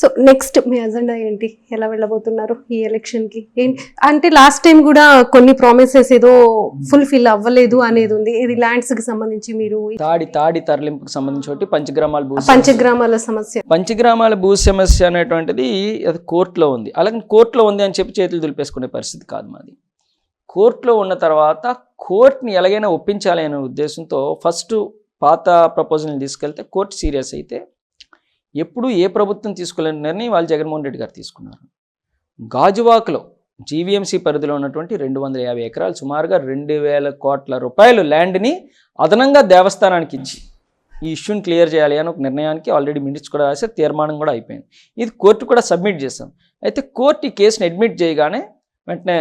So next మీ agenda ఏంటి? ఎలా వెళ్ళబోతున్నారు ఈ ఎలక్షన్కి? ఏంటి అంటే లాస్ట్ టైం కూడా కొన్ని ప్రామిసెస్ ఏదో ఫుల్ఫిల్ అవ్వలేదు అనేది ఉంది. ఇది ల్యాండ్స్కి సంబంధించి మీరు తాడి తాడి తరలింపుకు సంబంధించి పంచగ్రామాల భూ పంచగ్రామాల సమస్య. పంచగ్రామాల భూ సమస్య అనేటువంటిది అది కోర్టులో ఉంది. అలాగే కోర్టులో ఉంది అని చెప్పి చేతులు దులిపేసుకునే పరిస్థితి కాదు మాది. కోర్టులో ఉన్న తర్వాత కోర్టుని ఎలాగైనా ఒప్పించాలి అనే ఉద్దేశంతో ఫస్ట్ పాత ప్రపోజల్ని తీసుకెళ్తే కోర్టు సీరియస్ అయితే ఎప్పుడు ఏ ప్రభుత్వం తీసుకోలేని నిర్ణయం వాళ్ళు జగన్మోహన్ రెడ్డి గారు తీసుకున్నారు. గాజువాకలో జీవీఎంసీ పరిధిలో ఉన్నటువంటి రెండు వందల యాభై ఎకరాలు సుమారుగా రెండు వేల కోట్ల రూపాయలు ల్యాండ్ని అదనంగా దేవస్థానానికి ఇచ్చి ఈ ఇష్యూని క్లియర్ చేయాలి అని ఒక నిర్ణయానికి ఆల్రెడీ మినిట్స్ కూడా రాసే తీర్మానం కూడా అయిపోయింది. ఇది కోర్టు కూడా సబ్మిట్ చేస్తాం అయితే కోర్టు ఈ కేసుని అడ్మిట్ చేయగానే వెంటనే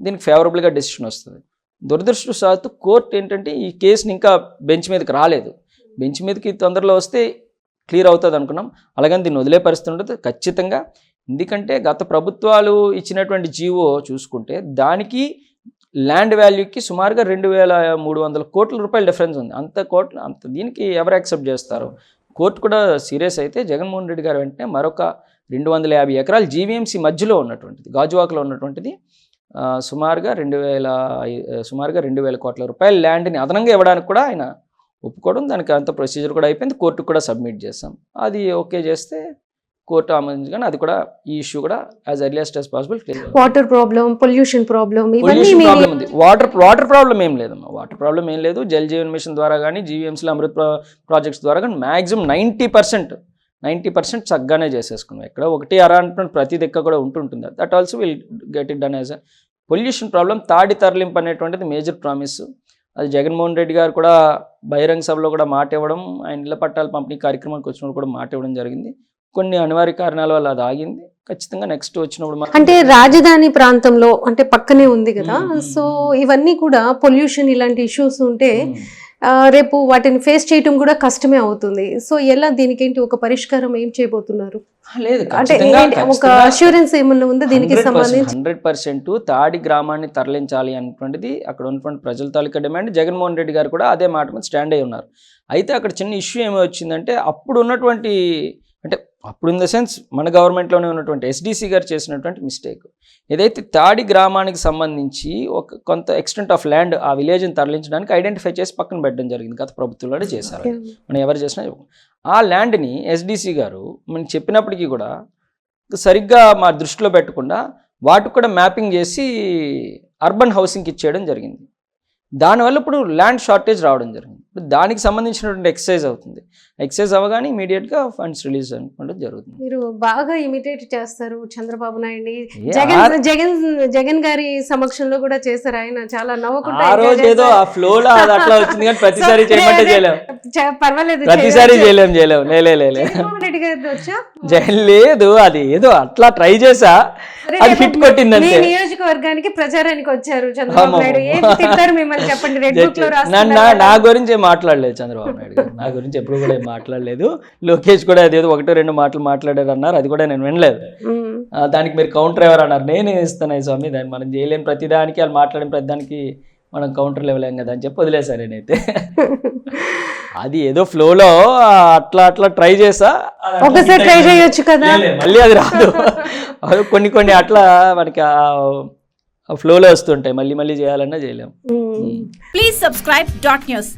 దీనికి ఫేవరబుల్గా డెసిషన్ వస్తుంది. దురదృష్టవశాత్తు కోర్టు ఏంటంటే ఈ కేసుని ఇంకా బెంచ్ మీదకి రాలేదు. బెంచ్ మీదకి తొందరలో వస్తే క్లియర్ అవుతుంది అనుకున్నాం. అలాగని దీన్ని వదిలే పరిస్థితి ఉండదు. ఖచ్చితంగా ఎందుకంటే గత ప్రభుత్వాలు ఇచ్చినటువంటి జీవో చూసుకుంటే దానికి ల్యాండ్ వాల్యూకి సుమారుగా రెండు వేల మూడు వందల కోట్ల రూపాయల డిఫరెన్స్ ఉంది. అంత కోట్ల అంత దీనికి ఎవరు యాక్సెప్ట్ చేస్తారు? కోర్టు కూడా సీరియస్ అయితే జగన్మోహన్ రెడ్డి గారు వెంటనే మరొక రెండు వందల యాభై ఎకరాలు జీవీఎంసీ మధ్యలో ఉన్నటువంటిది గాజువాకలో ఉన్నటువంటిది సుమారుగా రెండు వేల సుమారుగా రెండు వేల కోట్ల రూపాయల ల్యాండ్ని అదనంగా ఇవ్వడానికి కూడా ఆయన ఒప్పుకోవడం దానికి అంత ప్రొసీజర్ కూడా అయిపోయింది. కోర్టుకు కూడా సబ్మిట్ చేస్తాం అది ఓకే చేస్తే కోర్టు ఆమోదించగానే అది కూడా ఈ ఇష్యూ కూడా as earliest as possible clear water problem pollution problem ఉంది. వాటర్ వాటర్ ప్రాబ్లం ఏం లేదమ్మా. వాటర్ ప్రాబ్లం ఏం లేదు. జల్ జీవన్ మిషన్ ద్వారా కానీ జీవీఎంసీలో అమృత్ ప్రా- ప్రాజెక్ట్స్ ద్వారా కానీ maximum ninety percent ninety percent చక్కగానే చేసేసుకున్నాం. ఎక్కడ ఒకటి అర అంటున్నట్టు ప్రతి దిక్క కూడా ఉంటుంటుంది. That also will get it done as pollution problem తాడి తరలింపు అనేటువంటిది మేజర్ ప్రామిస్ అది జగన్మోహన్ రెడ్డి గారు కూడా బహిరంగ సభలో కూడా మాట ఇవ్వడం ఆయన ఇళ్ళ పట్టాల పంపిణీ కార్యక్రమానికి వచ్చినప్పుడు కూడా మాట ఇవ్వడం జరిగింది. కొన్ని అనివార్య కారణాల వల్ల అది ఆగింది. ఖచ్చితంగా నెక్స్ట్ వచ్చినప్పుడు అంటే రాజధాని ప్రాంతంలో అంటే పక్కనే ఉంది కదా. సో ఇవన్నీ కూడా పొల్యూషన్ ఇలాంటి ఇష్యూస్ ఉంటే రేపు వాటిని ఫేస్ చేయటం కూడా కష్టమే అవుతుంది. సో ఎలా దీనికేంటి ఒక పరిష్కారం ఏం చేయబోతున్నారు? లేదు అంటే ఒక ఖచ్చితంగా అష్యూరెన్స్ ఏమన్నా ఉందా దీనికి 100% సంబంధించి? 100% తాడి గ్రామాన్ని తరలించాలి అనేటువంటిది అక్కడ ఉన్నటువంటి ప్రజల తాలూకా డిమాండ్. జగన్మోహన్ రెడ్డి గారు కూడా అదే మాట మీద స్టాండ్ అయి ఉన్నారు. అయితే అక్కడ చిన్న ఇష్యూ ఏమి వచ్చిందంటే అప్పుడు ఉన్నటువంటి అప్పుడు ఇన్ ద సెన్స్ మన గవర్నమెంట్లోనే ఉన్నటువంటి ఎస్డీసీ గారు చేసినటువంటి మిస్టేక్ ఏదైతే తాడి గ్రామానికి సంబంధించి ఒక కొంత ఎక్స్టెంట్ ఆఫ్ ల్యాండ్ ఆ విలేజ్ని తరలించడానికి ఐడెంటిఫై చేసి పక్కన పెట్టడం జరిగింది. గత ప్రభుత్వంలోనే చేశారు. మనం ఎవరు చేసినా ఆ ల్యాండ్ని ఎస్డిసి గారు మనం చెప్పినప్పటికీ కూడా సరిగ్గా మా దృష్టిలో పెట్టకుండా వాటికి కూడా మ్యాపింగ్ చేసి అర్బన్ హౌసింగ్కి ఇచ్చేయడం జరిగింది. దానివల్ల ఇప్పుడు ల్యాండ్ షార్టేజ్ రావడం జరిగింది. దానికి సంబంధించినటువంటి ఎక్సైజ్ అవుతుంది. ఎక్సైజ్ అవ్వగానే ఇమీడియట్గా ఫండ్స్ రిలీజ్ అనుకోవడం జరుగుతుంది. మీరు బాగా ఇమిటేట్ చేస్తారు చంద్రబాబు నాయుడిని. జగన్ జగన్ జగన్ గారి సమక్షంలో కూడా చేశారు ఆయన. చాలా నవ్వుకుంటా ఆ రోజు ఏదో. ఆ ఫ్లోలో అది అట్లా వచ్చింది కానీ ప్రతిసారి చేయమంటే చేయలేం. పర్వాలేదు ప్రతిసారి. చేయలేం చేయలేం. లే లే లే జై- లేదు అది ఏదో అట్లా ట్రై చేసా. అది హిట్ కొట్టింది అంతే నియోజకవర్గానికి ప్రచారానికి వచ్చారు చంద్రబాబు. నాయుడు. ఏం తింటారు మిమ్మల్ని చెప్పండి. రెడ్ బుక్లో నా- నా రాస్తున్నారు నా గురించి మాట్లాడలేదు చంద్రబాబు నాయుడు గారు. నా గురించి ఎప్పుడు కూడా ఏం మాట్లాడలేదు. లోకేష్ కూడా అదేదో ఒకటో రెండు మాటలు మాట్లాడారు అన్నారు అది కూడా నేను వినలేదు. దానికి మీరు కౌంటర్ ఎవరు అన్నారు? నేనే ఇస్తాను ఈ స్వామి. దాన్ని మనం చేయలేని ప్రతిదానికి వాళ్ళు మాట్లాడిన ప్రతిదానికి మనం కౌంటర్లు ఇవ్వలేం కదా అని చెప్పి వదిలేశాను నేనైతే. అది ఏదో ఫ్లోలో అట్లా అట్లా ట్రై చేసా. ఒకసారి ట్రై. చేయొచ్చు కదా. మళ్ళీ అది రాదు. అది కొన్ని కొన్ని అట్లా మనకి ఆ ఫ్లోలో వస్తుంటాయి. మళ్ళీ మళ్ళీ చేయాలన్నా చేయలేం. మ్మ్. Please subscribe dot news.